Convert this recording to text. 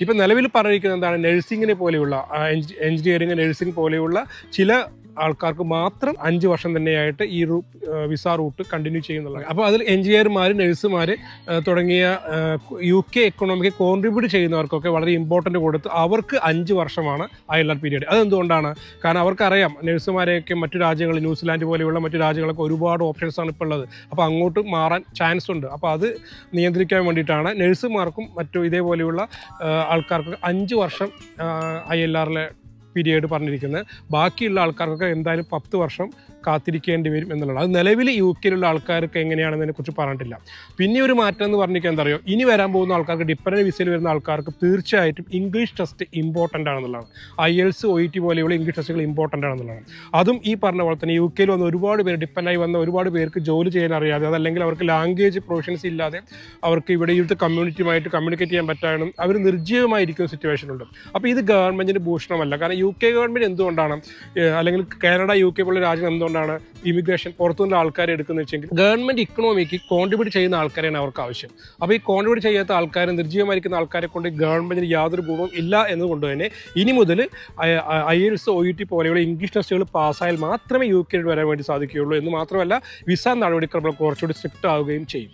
ഇപ്പം നിലവിൽ പറഞ്ഞിരിക്കുന്നത് എന്താണ് നഴ്സിങ്ങിനെ പോലെയുള്ള എഞ്ചിനീയറിംഗ് നഴ്സിംഗ് പോലെയുള്ള ചില ആൾക്കാർക്ക് മാത്രം അഞ്ച് വർഷം തന്നെയായിട്ട് ഈ വിസ റൂട്ട് കണ്ടിന്യൂ ചെയ്യുന്നുള്ളത് അപ്പോൾ അതിൽ എഞ്ചിനീയർമാർ നഴ്സുമാർ തുടങ്ങിയ യു കെ എക്കണോമിക്ക് കോൺട്രിബ്യൂട്ട് ചെയ്യുന്നവർക്കൊക്കെ വളരെ ഇമ്പോർട്ടന്റ് കൊടുത്ത് അവർക്ക് അഞ്ച് വർഷമാണ് ഐ എൽ ആർ പീരീഡ് അതെന്തുകൊണ്ടാണ്? കാരണം അവർക്കറിയാം നഴ്സുമാരെയൊക്കെ മറ്റു രാജ്യങ്ങൾ ന്യൂസിലാൻഡ് പോലെയുള്ള മറ്റു രാജ്യങ്ങളൊക്കെ ഒരുപാട് ഓപ്ഷൻസാണ് ഇപ്പോൾ ഉള്ളത്. അപ്പോൾ അങ്ങോട്ട് മാറാൻ ചാൻസ് ഉണ്ട്. അപ്പോൾ അത് നിയന്ത്രിക്കാൻ വേണ്ടിയിട്ടാണ് നഴ്സുമാർക്കും മറ്റു ഇതേപോലെയുള്ള ആൾക്കാർക്ക് അഞ്ച് വർഷം ഐ എൽ ആറിലെ പീരിയഡ് പറഞ്ഞിരിക്കുന്നത്. ബാക്കിയുള്ള ആൾക്കാർക്കൊക്കെ എന്തായാലും പത്ത് വർഷം കാത്തിരിക്കേണ്ടി വരും എന്നുള്ളത് അത് നിലവിൽ യു കെയിലുള്ള ആൾക്കാർക്ക് എങ്ങനെയാണെന്നതിനെ കുറിച്ച് പറഞ്ഞിട്ടില്ല. പിന്നെ ഒരു മാറ്റം എന്ന് പറഞ്ഞിരിക്കാൻ പറയുക ഇനി വരാൻ പോകുന്ന ആൾക്കാർക്ക് ഡിപ്പെൻഡന്റ് വിസയിൽ വരുന്ന ആൾക്കാർക്ക് തീർച്ചയായിട്ടും ഇംഗ്ലീഷ് ടെസ്റ്റ് ഇമ്പോർട്ടന്റ് ആണെന്നുള്ളതാണ്. ഐ എൽസ് ഒ ടി പോലെയുള്ള ഇംഗ്ലീഷ് ടെസ്റ്റുകൾ ഇമ്പോർട്ടന്റ് ആണെന്നുള്ളതാണ്. അതും ഈ പറഞ്ഞ പോലെ തന്നെ യു കെയിൽ വന്ന ഒരുപാട് പേര് ഡിപ്പെൻഡായി വന്ന ഒരുപാട് പേർക്ക് ജോലി ചെയ്യാൻ അറിയാതെ അതല്ലെങ്കിൽ അവർക്ക് ലാംഗ്വേജ് പ്രൊഫഷൻസ് ഇല്ലാതെ അവർക്ക് ഇവിടെ ഇവിടുത്തെ കമ്മ്യൂണിറ്റിയുമായിട്ട് കമ്മ്യൂണിക്കേറ്റ് ചെയ്യാൻ പറ്റാനും അവർ നിർജീവമായിരിക്കുന്ന സിറ്റുവേഷൻ ഉണ്ട്. അപ്പോൾ ഇത് ഗവൺമെന്റിന് ഭൂഷണമല്ല. കാരണം യു കെ ഗവൺമെന്റ് എന്തുകൊണ്ടാണ് അല്ലെങ്കിൽ കാനഡ യു കെ പോലുള്ള രാജ്യം എന്തുകൊണ്ടാണ് ഇമിഗ്രേഷൻ പുറത്തുനിന്നുള്ള ആൾക്കാരെ എടുക്കുന്നത് വെച്ചെങ്കിൽ ഗവൺമെന്റ് ഇക്കണോമിക്ക് കോൺട്രിബ്യൂട്ട് ചെയ്യുന്ന ആൾക്കാരെയാണ് അവർക്ക് ആവശ്യം. അപ്പോൾ ഈ കോൺട്രിബ്യൂട്ട് ചെയ്യാത്ത ആൾക്കാർ നിർജീവമായിരിക്കുന്ന ആൾക്കാരെ കൊണ്ട് ഗവൺമെന്റിന് യാതൊരു ഗുണവും ഇല്ല എന്നതുകൊണ്ട് തന്നെ ഇനി മുതൽ ഐ എൽസ് ഒ ടി പോലെയുള്ള ഇംഗ്ലീഷ് ടെസ്റ്റുകൾ പാസ്സായാൽ മാത്രമേ യു കെയിൽ വരാൻ വേണ്ടി സാധിക്കുകയുള്ളൂ എന്ന് മാത്രമല്ല വിസ നടപടിക്രമങ്ങൾ കുറച്ചുകൂടി സ്ട്രിക്റ്റ് ആവുകയും ചെയ്യും.